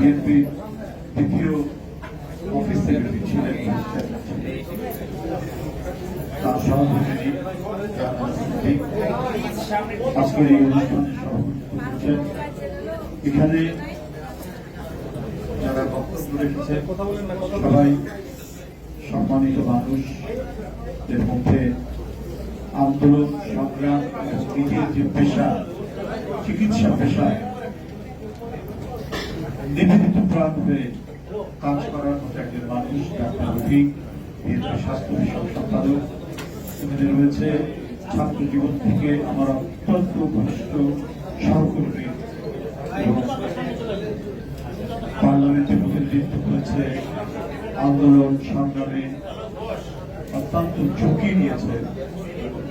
BNP দ্বিতীয় office secretary ছিলেন তার সভাপতি আজকের এই অনুষ্ঠানে সভাপতিত্ব এখানে যারা বক্তব্য রেখেছে সবাই সম্মানিত মানুষ এর মধ্যে আন্দোলন সংগ্রাম নিজের যে পেশা চিকিৎসা পেশায় প্রাণ হয়ে কাজ করার মতো একজন মানুষ ডাক্তার রফিক বিএনপি স্বাস্থ্য বিষয়ক সম্পাদক। এখানে রয়েছে ছাত্র জীবন থেকে আমার অত্যন্ত ঘনিষ্ঠ সহকর্মী। পার্লামেন্টে প্রতিনিধিত্ব করেছে। আন্দোলন সংগ্রামে অত্যন্ত ঝুঁকি নিয়েছে।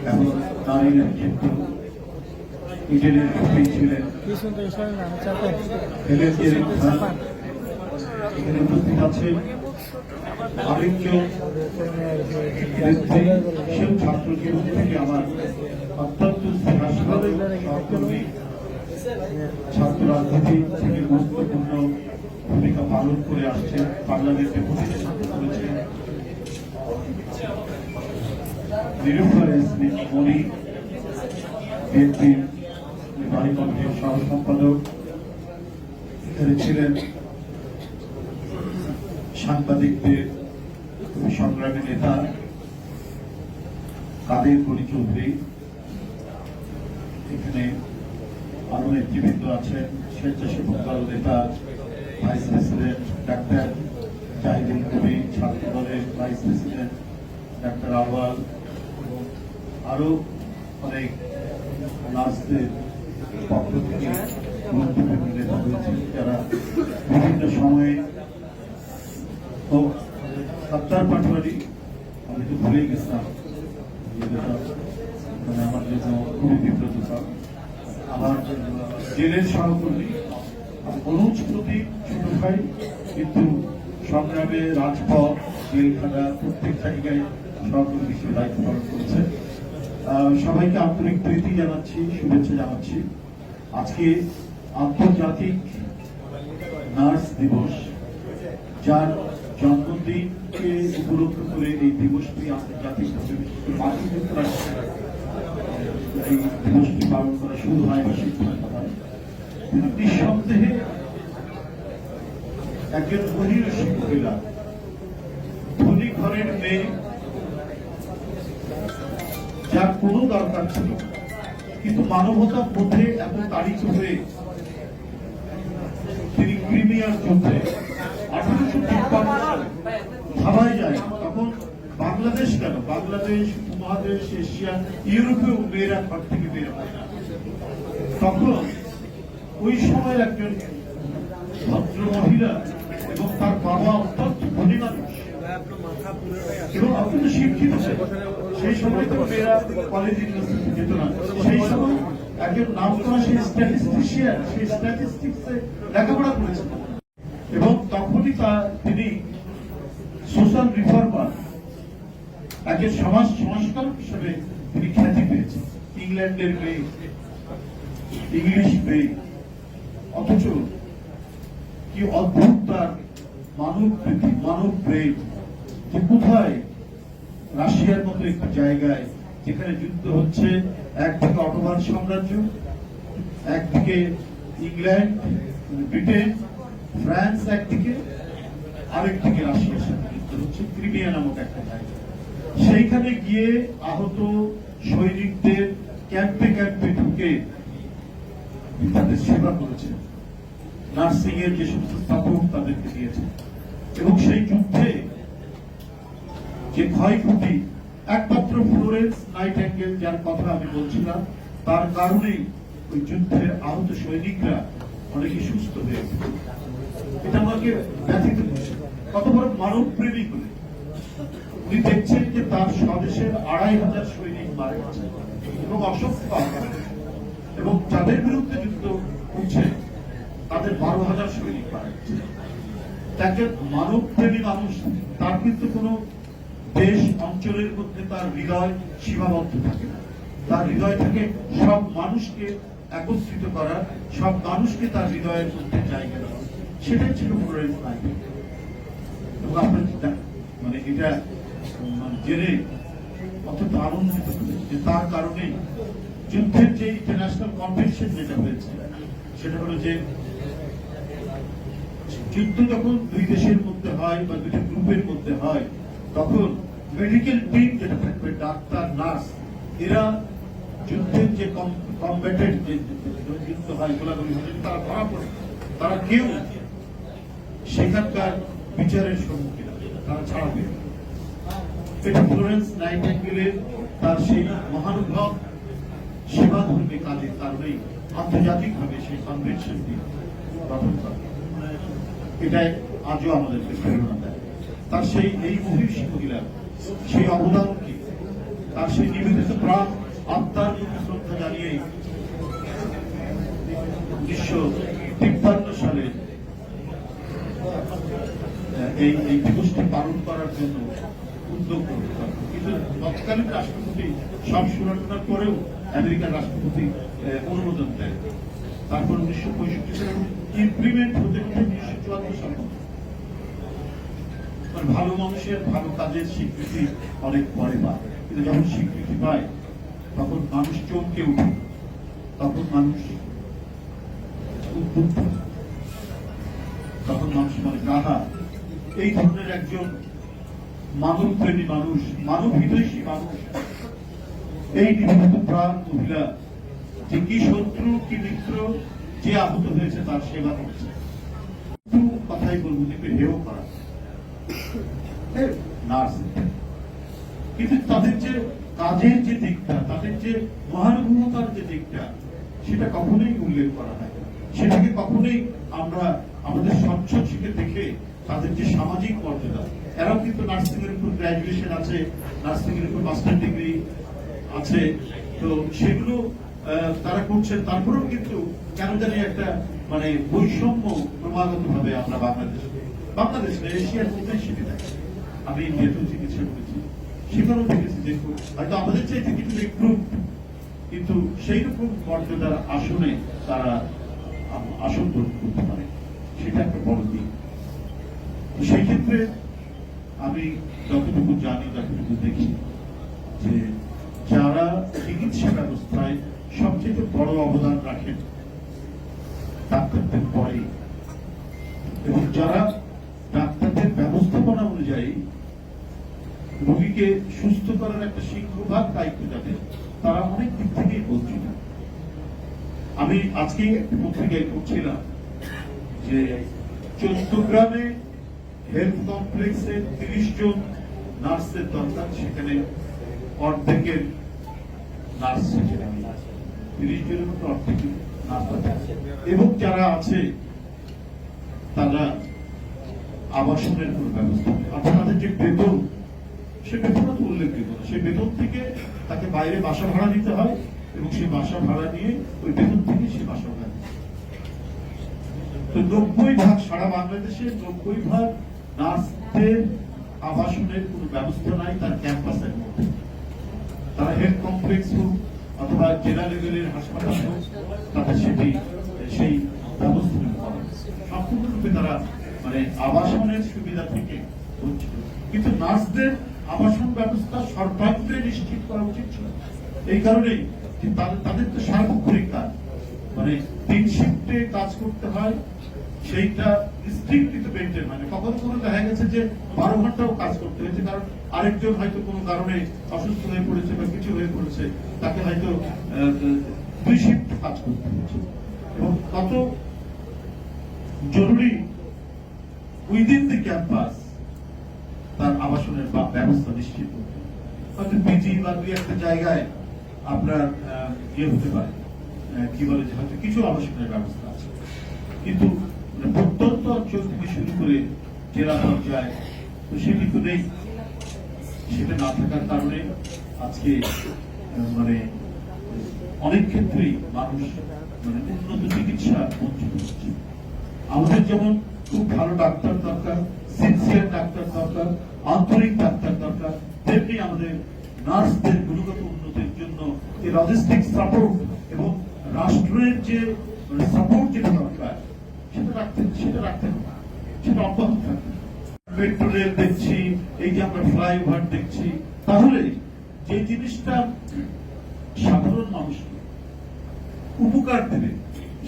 এবং নারী নেতৃত্ব হেলেন জেরিন খান এখানে উপস্থিত আছে আরেকজন ব্যক্তি সেও ছাত্র থেকে আমার অত্যন্ত সহকর্মী ছাত্র রাজনীতি থেকে গুরুত্বপূর্ণ ভূমিকা পালন করে আসছে পার্লামেন্টে প্রতিনিধিত্ব করেছে নিরুফার ইসলাম মনি নির্বাহী কমিটির সহ সম্পাদক ছিলেন সাংবাদিকদের সংগ্রামী নেতা কাদের গরি চৌধুরী। এখানে আরও নেতৃবৃন্দ আছেন, স্বেচ্ছাসেবক দল নেতা, ভাইস প্রেসিডেন্ট ডাক্তার জাহিদুল কবি ছাত্র দলের ভাইস প্রেসিডেন্ট ডাক্তার আওয়াল আরও অনেক নার্সদের পক্ষ থেকে গুরুত্বপূর্ণ নেতা রয়েছে যারা বিভিন্ন সময়ে তো সত্তার পাটোয়ারি আমি তো ভুলেই গেছিলাম যেটা মানে আমার জন্য খুবই বিব্রতকর আমার জেলের সহকর্মী অনুজ প্রতীক ছোট ভাই কিন্তু সংগ্রামে রাজপথ জেলখানা প্রত্যেক জায়গায় সহকর্মী হিসেবে দায়িত্ব পালন করেছে। সবাইকে আন্তরিক প্রীতি জানাচ্ছি, শুভেচ্ছা জানাচ্ছি। আজকে আন্তর্জাতিক নার্স দিবস, যার জন্মদিনকে উপলক্ষ করে এই দিবসটি আন্তর্জাতিকভাবে বিশেষ করে এই দিবসটি পালন করা শুরু হয় বা সিদ্ধান্ত হয় নিঃসন্দেহে একজন মহিষী মহিলা ঘরের মেয়ে যার কোনো দরকার ছিল। কিন্তু মানবতার মধ্যে এত তাড়িত হয়ে তিনি ক্রিমিয়ার যুদ্ধে আঠারোশো তিপ্পান্ন সালে যায়, তখন বাংলাদেশ কেন? বাংলাদেশ, উপমহাদেশ, এশিয়া, ইউরোপেও মেয়েরা ঘর থেকে বের হয় না। তখন ওই সময়ের একজন ভদ্র মহিলা এবং তার বাবা এবং অত্যন্ত শিক্ষিত। সেই সময় তো মেয়েরা কলেজ যেত না। সেই সময় একজন নাম করা সেই স্ট্যাটিস্টিশিয়ান সেই স্ট্যাটিস্টিক্সে লেখাপড়া করেছেন। এবং তখনই তা তিনি সোশ্যাল রিফর্মার একজন সমাজ সংস্কারক হিসেবে তিনি খ্যাতি পেয়েছেন। ইংল্যান্ডের মেয়ে ইংলিশ মেয়ে। অথচ কি অদ্ভুত তার মানব মানব প্রেম। যে কোথায় রাশিয়ার মতো একটি জায়গায় যেখানে যুদ্ধ হচ্ছে, একদিকে অটোমান সাম্রাজ্য, একদিকে ইংল্যান্ড, ব্রিটেন, ফ্রান্স একদিকে, আরেকদিকে রাশিয়ার সাথে যুদ্ধ হচ্ছে, ক্রিমিয়া নামক একটা জায়গা। সেইখানে গিয়ে আহত সৈনিকদের ক্যাম্পে ক্যাম্পে ঢুকে তাদের সেবা করেছে। নার্সিং এর যে সমস্ত স্থাপক তাদেরকে দিয়েছে। এবং সেই যুদ্ধে যে ক্ষয়ক্ষতি একমাত্র ফ্লোরেন্স নাইট অ্যাঙ্গেল যার কথা আমি বলছিলাম, তার কারণেই ওই যুদ্ধের আহত সৈনিকরা অনেকে সুস্থ হয়ে এটা আমাকে ব্যথিত কত বড় মানব প্রেমী করে। উনি দেখছেন যে তার স্বদেশের আড়াই হাজার সৈনিক মারা গেছে এবং অসংখ্য এবং যাদের বিরুদ্ধে যুদ্ধ করছে তাদের বারো হাজার সৈনিক মারা গেছে। তাকে মানব প্রেমী মানুষ, তার কিন্তু কোনো দেশ অঞ্চলের মধ্যে তার হৃদয় সীমাবদ্ধ থাকে না। তার হৃদয় থাকে সব মানুষকে একত্রিত করা সব মানুষকে তার হৃদয়ের মধ্যে জায়গা দেওয়া। সেটাই ছিল ফ্লোরেন্স এবং আপনার মানে এটা মানে জেনে অত্যন্ত আনন্দিত যে তার কারণে যুদ্ধের যে ইন্টারন্যাশনাল কনভেনশন যেটা হয়েছে, সেটা হলো যে যুদ্ধ যখন দুই দেশের মধ্যে হয় বা দুটি গ্রুপের মধ্যে হয় তখন মেডিকেল টিম যেটা থাকবে, ডাক্তার নার্স এরা যুদ্ধের যে কম্ব্যাটেড যে যে যুদ্ধ হয়, গোলাগুলি হয় তারা ধরা পড়ে, তারা কেউ সেখানকার বিচারের সম্মুখীন তারা ছাড়াবে এটা ফ্লোরেন্স নাইটেঙ্গেলের তার সেই মহানুভব সেবা ধর্মী কাজের কারণেই আন্তর্জাতিকভাবে সেই কনভেনশনটি গঠন করে এটাই আজও আমাদেরকে প্রেরণা দেয় তার সেই এই মহিষী মহিলা সেই অবদানকে তার সেই নিবেদিত প্রাণ আত্মার প্রতি শ্রদ্ধা জানিয়ে উনিশশো তিপ্পান্ন সালে এই এই দিবসটি পালন করার জন্য উদ্যোগ কিন্তু তৎকালীন রাষ্ট্রপতি সব সুরাটনার পরেও আমেরিকার রাষ্ট্রপতি অনুমোদন দেয় তারপর উনিশশো পঁয়ষট্টি সালে ইমপ্লিমেন্ট হতে হতে উনিশশো চুয়াত্তর সাল। ভালো মানুষের ভালো কাজের স্বীকৃতি অনেক পরে পায়। কিন্তু যখন স্বীকৃতি পায়, তখন মানুষ চমকে উঠে তখন মানুষ উদ্বুদ্ধ। তখন মানুষ মনে কাহা এই ধরনের একজন মানব প্রেমী মানুষ, মানব হিতৈষী মানুষ, এই নিবেদিত প্রাণ মহিলা, যে কি শত্রু, কি মিত্র, যে আহত হয়েছে তার সেবা করছে। কথাই বলব হেও করা। নার্স। কিন্তু তাদের যে কাজের যে দিকটা, তাদের যে যে দিকটা, সেটা কখনোই উল্লেখ করা হয় সেটাকে কখনোই আমরা আমাদের স্বচ্ছ দেখে তাদের যে সামাজিক মর্যাদা, এরাও কিন্তু নার্সিং এর উপর গ্রাজুয়েশন আছে নার্সিং এর উপর মাস্টার ডিগ্রি আছে। তো সেগুলো তারা করছেন। তারপরেও কিন্তু কেন জানি একটা মানে বৈষম্য ক্রমাগত ভাবে আমরা বাংলাদেশ বাংলাদেশ, এশিয়ার মধ্যে সেটি দেখি আমি ইন্ডিয়াতেও চিকিৎসা করেছি। সেখানেও দেখেছি যে হয়তো আমাদের চাইতে কিছু ইম্প্রুভ কিন্তু সেই রকম মর্যাদার আসনে তারা আসন গ্রহণ করতে পারে। সেটা একটা বড় দিক। সেই ক্ষেত্রে আমি যতটুকু জানি, যতটুকু দেখি, যে যারা চিকিৎসা ব্যবস্থায় সবচেয়ে বড় অবদান রাখেন, ডাক্তারদের পরে এবং যারা রোগীকে সুস্থ করার একটা সিংহভাগ দায়িত্ব যাবে তারা অনেক দিক থেকেই বঞ্চিত আমি আজকে পত্রিকায় পড়ছিলাম যে চৌদ্দগ্রামে হেলথ কমপ্লেক্সে তিরিশ জন নার্সের দরকার, সেখানে অর্ধেকের নার্স সেখানে তিরিশ জনের মতো অর্ধেক নার্স এবং যারা আছে, তারা আবাসনের কোনো ব্যবস্থা নেই অর্থাৎ তাদের যে বেতন সে বেতনও উল্লেখযোগ্য। সেই বেতন থেকে তাকে বাইরে বাসা ভাড়া দিতে হয় এবং সেই বাসা ভাড়া নিয়ে ওই বেতন থেকে সে বাসা ভাড়া। তো নব্বই ভাগ সারা বাংলাদেশে নব্বই ভাগ নার্সদের আবাসনের কোনো ব্যবস্থা নাই তার ক্যাম্পাসের মধ্যে তারা হেলথ কমপ্লেক্স হোক অথবা জেলা লেভেলের হাসপাতাল হোক, তাদের সেটি, সেই ব্যবস্থা সম্পূর্ণরূপে তারা মানে আবাসনের সুবিধা থেকে কিন্তু নার্সদের আবাসন ব্যবস্থা সর্বাগ্রে নিশ্চিত করা উচিত ছিল। এই কারণেই তাদের তো সার্বক্ষণিক কাজ। মানে তিন শিফটে কাজ করতে হয়, সেইটা স্ট্রিক্টলি তো মেনটেন কখনো কখনো দেখা গেছে যে বারো ঘন্টাও কাজ করতে হয়েছে, কারণ আরেকজন হয়তো কোনো কারণে অসুস্থ হয়ে পড়েছে বা কিছু হয়ে পড়েছে, তাকে হয়তো দুই শিফট কাজ করতে হয়েছে। এবং কত জরুরি উইদিন দি ক্যাম্পাস তার আবাসনের ব্যবস্থা নিশ্চিত হয়তো পিজি বা দুই একটা জায়গায় আপনার ইয়ে হতে পারে। কি বলে যে হয়তো কিছু আবাসনের ব্যবস্থা আছে। কিন্তু মানে প্রত্যন্ত অঞ্চল থেকে শুরু করে জেলা পর্যায়ে, তো সেটি তো নেই। সেটা না থাকার কারণে আজকে মানে অনেক ক্ষেত্রেই মানুষ মানে উন্নত চিকিৎসা বঞ্চিত হচ্ছে আমাদের যেমন খুব ভালো ডাক্তার দরকার সিনসিয়ার ডাক্তার দরকার আন্তরিক ডাক্তার দরকার তেমনি আমাদের নার্সদের গুণগত উন্নতির জন্য এই লজিস্টিক সাপোর্ট এবং রাষ্ট্রের যে সাপোর্ট যেটা দরকার, সেটা রাখতে সেটা রাখতে হবে সেটা অব্যাহত থাকবে। মেট্রো রেল দেখছি, এই যে আমরা ফ্লাইওভার দেখছি, তাহলে যে জিনিসটা সাধারণ মানুষকে উপকার দেবে,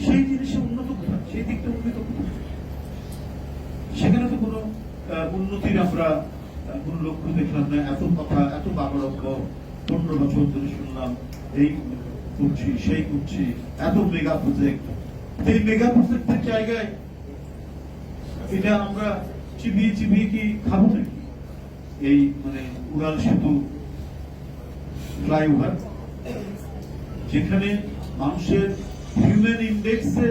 সেই জিনিসে উন্নত কোথায়? সেই দিকটা উন্নত কোথায়? সেখানে তো কোনো উন্নতির আমরা কোনো লক্ষ্য দেখলাম না। এত কথা, এত বাবরক্য পনেরো বছর ধরে শুনলাম, এই করছি সেই করছি এত মেগা প্রজেক্ট এই মেগা প্রজেক্টের জায়গায় এটা আমরা চিবিয়ে চিবিয়ে কি খাব নাকি? এই মানে উড়াল সেতু ফ্লাইওভার যেখানে মানুষের হিউম্যান ইন্ডেক্সে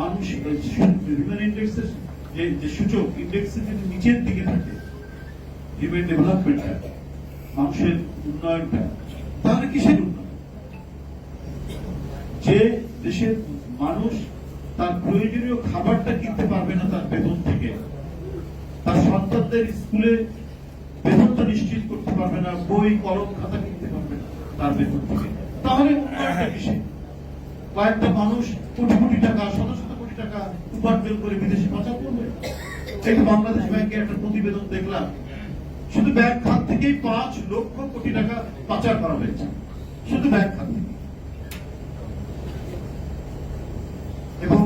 মানুষ হিউম্যান ইন্ডেক্সের যে যে সূচক যদি নিচের দিকে থাকে হিউম্যান মানুষের উন্নয়নটা তাহলে কিসের উন্নয়ন? যে দেশের মানুষ তার প্রয়োজনীয় খাবারটা কিনতে পারবে না তার বেতন থেকে, তার সন্তানদের স্কুলে বেতনটা নিশ্চিত করতে পারবে না, বই, কলম, খাতা কিনতে পারবে না তার বেতন থেকে। তাহলে কয়েকটা মানুষ কোটি কোটি টাকা শত টাকা উপার্জন করে বিদেশে পাচার করবে? তো বাংলাদেশ ব্যাংকের একটা প্রতিবেদন দেখলাম, শুধু ব্যাংক খাত থেকেই পাঁচ লক্ষ কোটি টাকা পাচার করা হয়েছে। শুধু ব্যাংক খাত থেকে এবং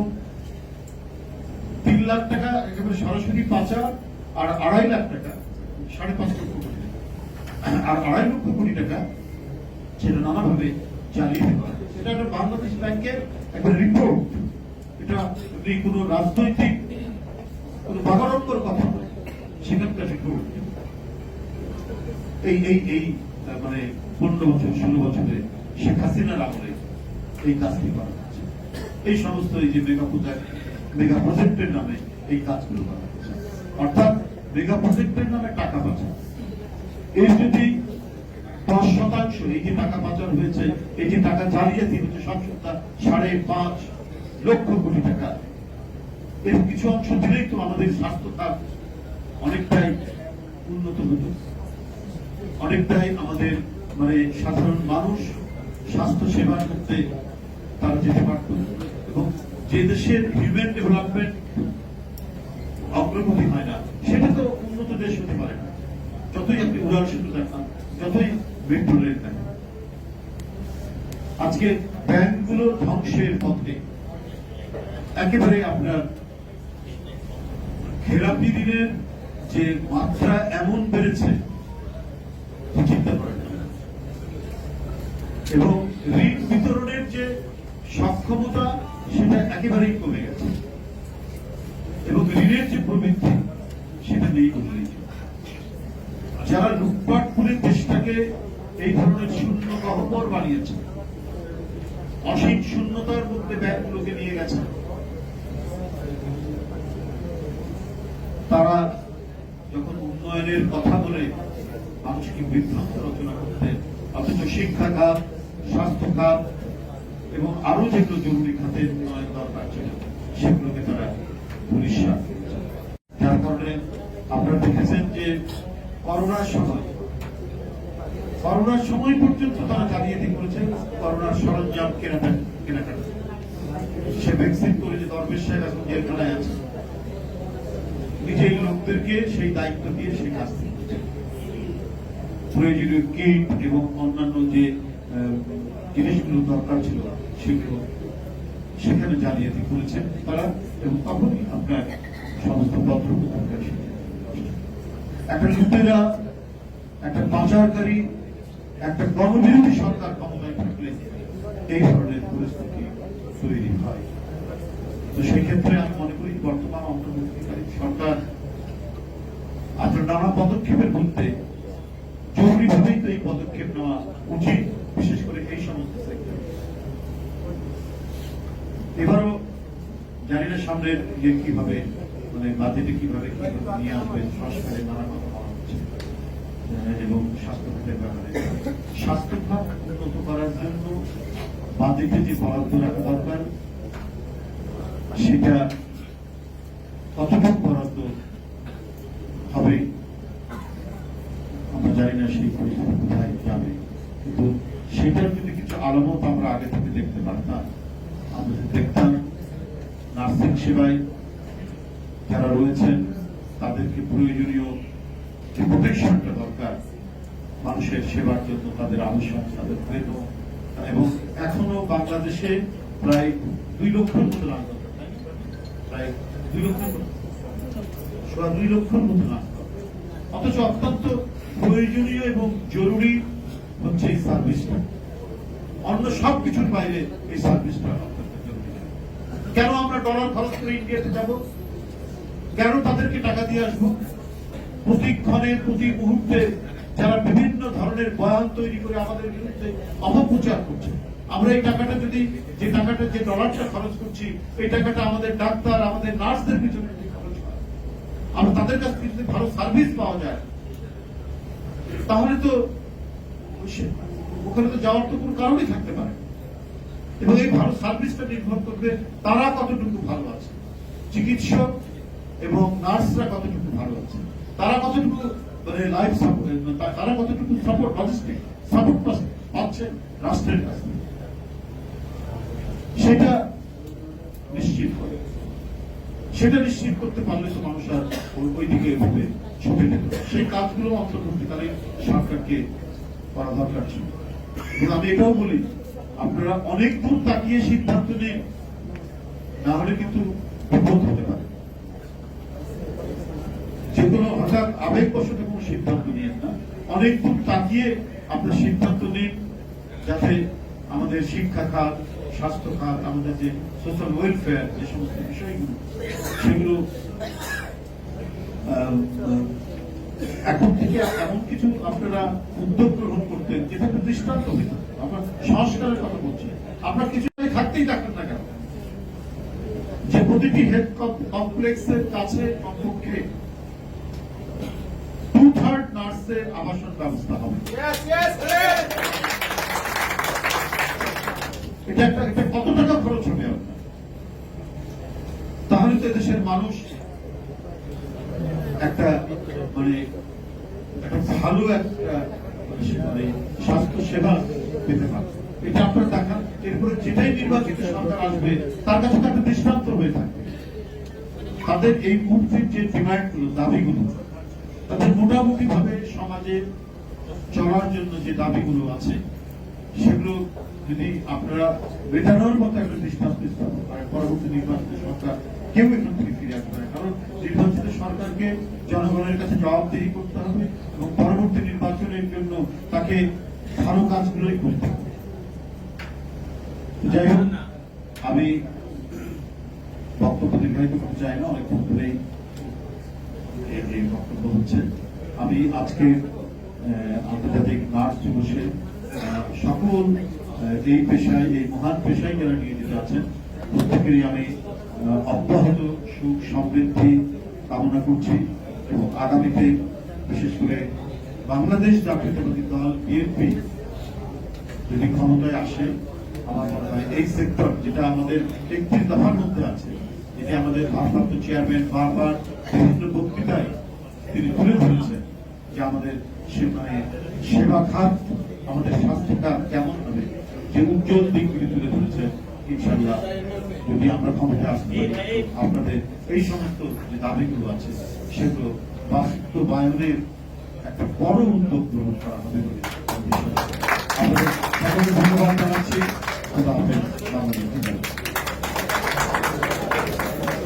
তিন লাখ টাকা একেবারে সরাসরি পাচার আর আড়াই লাখ টাকা, সাড়ে পাঁচ লক্ষ কোটি। আর আড়াই লক্ষ কোটি টাকা সেটা নানাভাবে চালিয়ে দেওয়া সেটা একটা বাংলাদেশ ব্যাংকের একটা রিপোর্ট এটা যদি কোনো রাজনৈতিক, কোনো বাগাড়ম্বর কথা নয় সেখানকার এই এই এই মানে পনেরো বছর, ষোলো বছরে শেখ হাসিনার আমলে এই কাজটি করা হচ্ছে। এই সমস্ত এই যে মেগা প্রজেক্ট মেগা প্রজেক্টের নামে এই কাজগুলো করা অর্থাৎ মেগা প্রজেক্টের নামে টাকা পাচার। এই যদি দশ শতাংশ, এই যে টাকা পাচার হয়েছে, এই যে টাকা জালিয়াতি হচ্ছে, সব সপ্তাহ সাড়ে পাঁচ লক্ষ কোটি টাকা এর কিছু অংশ দিলেই তো আমাদের স্বাস্থ্য খাত অনেকটাই উন্নত হতো অনেকটাই আমাদের মানে সাধারণ মানুষ স্বাস্থ্য সেবার করতে তারা যেতে পারত এবং যে দেশের হিউম্যান ডেভেলপমেন্ট অগ্রগতি হয় না, সেটা তো উন্নত দেশ হতে পারে না। যতই আপনি উড়াল সেতু দেখান, যতই মেট্রো রেল দেখান, আজকে ব্যাংকগুলো ধ্বংসের পথে একেবারে আপনার খেলাপি ঋণের যে মাত্রা এমন বেড়েছে চিন্তা করেন এবং ঋণ বিতরণের যে সক্ষমতা, সেটা একেবারেই কমে গেছে। এবং ঋণের যে প্রবৃদ্ধি, সেটা নেই বললেই চলে। যারা লুটপাট করে দেশটাকে এই ধরনের শূন্য গহ্বর বানিয়েছে, অসীম শূন্যতার মধ্যে ব্যাংকগুলোকে নিয়ে গেছে। তারা যখন উন্নয়নের কথা বলে, মানুষকে বিভ্রান্ত রচনা করতে, অথচ শিক্ষা খাত, স্বাস্থ্য খাত এবং আরও যেগুলো জরুরি খাতের উন্নয়ন দরকার ছিল, সেগুলোকে তারা পরিষ্কার যার কারণে আপনারা দেখেছেন যে করোনার সময় করোনার সময় পর্যন্ত তারা জালিয়াতি করেছে করোনার সরঞ্জাম কেনাকাটা সে ভ্যাকসিন করে যে দরবেশ সাহেব এখন জেলখানায় আছে। লোকদেরকে সেই দায়িত্ব দিয়ে সেই কাজ প্রয়োজনীয় কিট এবং অন্যান্য যে জিনিসগুলো দরকার ছিল সেগুলো সেখানে জালিয়াতি করেছেন তারা এবং তখনই আপনার সমস্ত পত্র একটা লুটেরা, একটা পাচারকারী, একটা গণবিরোধী সরকার ক্ষমতায় থাকলে এই ধরনের পরিস্থিতি তৈরি হয়। তো সেই ক্ষেত্রে আমি মনে করি বর্তমান অন্তর্বর্তীকালীন সরকার আপনার নানা পদক্ষেপের মধ্যে জরুরিভাবেই তো এই পদক্ষেপ নেওয়া উচিত বিশেষ করে এই সমস্ত সেক্টর এবারও জানি ইয়ে কীভাবে মানে বাজেটে কীভাবে নিয়ে আসবেন সংস্কারে নানা কথা বলা হচ্ছে এবং স্বাস্থ্য খাতের ব্যাপারে। স্বাস্থ্য খাত উন্নত করার জন্য বাজেটে যে বরাদ্দ রাখা দরকার, সেটা কতটুকু বরাদ্দ হবে, আমরা জানি না সেই পরিস্থিতি কোথায় যাবে। কিন্তু সেটার যদি কিছু আলামত আমরা আগে থেকে দেখতে পারতাম, আমরা দেখতাম নার্স সেবায় যারা রয়েছেন তাদেরকে প্রয়োজনীয় যে প্রোটেকশনটা দরকার মানুষের সেবার জন্য তাদের আবশ্যক তাদের বেতন এবং এখনও বাংলাদেশে প্রায় দুই লক্ষের মতো নার্স দরকার, তাই না? প্রায় দুই সোয়া দুই লক্ষের মতো অথচ অত্যন্ত প্রয়োজনীয় এবং জরুরি হচ্ছে এই সার্ভিসটা। অন্য সব কিছুর বাইরে এই সার্ভিসটা কেন আমরা ডলার খরচ করে ইন্ডিয়াতে যাব? কেন তাদেরকে টাকা দিয়ে আসব? প্রতিক্ষণে প্রতি মুহূর্তে যারা বিভিন্ন ধরনের বয়ান তৈরি করে আমাদের বিরুদ্ধে অপপ্রচার করছে। আমরা এই টাকাটা যদি, যে টাকাটা, যে ডলারটা খরচ করছি, এই টাকাটা আমাদের ডাক্তার, আমাদের নার্সদের পিছনে যদি খরচ হয়, আমরা তাদের কাছ থেকে যদি ভালো সার্ভিস পাওয়া যায়, তাহলে তো ওখানে তো যাওয়ার তো কোনো কারণই থাকতে পারে। এবং এই ভালো সার্ভিসটা নির্ভর করবে তারা কতটুকু ভালো আছে। চিকিৎসক এবং নার্সরা কতটুকু ভালো আছে। তারা কতটুকু মানে লাইফ সাপোর্ট তারা কতটুকু সাপোর্ট লজিস্টিক সাপোর্ট পাচ্ছে রাষ্ট্রের কাছ থেকে। সেটা নিশ্চিত করে। সেটা নিশ্চিত করতে পারলে তো মানুষ আর ওই- দিকে এভাবে ছুটে যেত সেই কাজগুলো অন্তর্বর্তীকালীন সরকারকে করা দরকার ছিল। এবং আমি এটাও বলি আপনারা অনেক দূর তাকিয়ে সিদ্ধান্ত নিন। না হলে কিন্তু বিপদ হতে পারে। যে কোনো হঠাৎ আবেগবশত কোনো সিদ্ধান্ত নিয়েন না। অনেক দূর তাকিয়ে আপনার সিদ্ধান্ত নিন যাতে আমাদের শিক্ষা খাত, স্বাস্থ্য খাত, আমাদের যে সোশ্যাল ওয়েলফেয়ার যে সমস্ত বিষয়গুলো, সেগুলো এখন থেকে এমন কিছু আপনারা উদ্যোগ গ্রহণ করতেন যেটা দৃষ্টান্ত হইত আমরা সংস্কারের কথা বলছি। আপনার কিছু থাকতেই থাকতেন না কেন? যে প্রতিটি হেলথ কমপ্লেক্সের কাছে কমপক্ষে টু থার্ড নার্সের আবাসন ব্যবস্থা হবে। এটা একটা এটা কত টাকা খরচ হবে আপনার? তাহলে তো দেশের মানুষ একটা মানে একটা ভালো একটা মানে স্বাস্থ্য সেবা তাদের এই মুহূর্তের যে ডিমান্ডগুলো, দাবিগুলো, তাদের মোটামুটি ভাবে সমাজে চলার জন্য যে দাবিগুলো আছে, সেগুলো যদি আপনারা মেটানোর মতো একটা দৃষ্টান্ত স্থাপন করেন পরবর্তী নির্বাচিত সরকার কেউ এখান থেকে ফিরে আসবে না। কারণ নির্বাচিত সরকারকে জনগণের কাছে জবাবদিহি করতে হবে এবং পরবর্তী নির্বাচনের জন্য তাকে ভালো কাজগুলোই করতে হবে যাই হোক, আমি বক্তব্য দীর্ঘায়িত করতে চাই না, অনেকক্ষণ ধরেই এই বক্তব্য হচ্ছে। আমি আজকে আন্তর্জাতিক নার্স দিবসে সকল এই পেশায়, এই মহান পেশায় যারা নিয়োজিত আছেন, প্রত্যেকেরই আমি অব্যাহত সুখ সমৃদ্ধি কামনা করছি এবং আগামীতে বিশেষ করে বাংলাদেশ জাতীয়তাবাদী দল, বিএনপি যদি ক্ষমতায় আসে, আমার মনে হয় এই সেক্টর যেটা আমাদের একত্রিশ দফার মধ্যে আছে যেটি আমাদের ভারপ্রাপ্ত চেয়ারম্যান বারবার বিভিন্ন বক্তৃতায় তিনি তুলে ধরেছেন যে আমাদের মানে সেবা খাত, আমাদের স্বাস্থ্য খাত কেমন হবে, যে উজ্জ্বল দিকগুলি তুলে ধরেছেন ইনশাল্লাহ যদি আমরা ক্ষমতায় আসতে আপনাদের এই সমস্ত যে দাবিগুলো আছে, সেগুলো বাস্তবায়নের একটা বড় উদ্যোগ গ্রহণ করা হবে বলে 나머지 넘어간 다 같이 그 다음에 나머지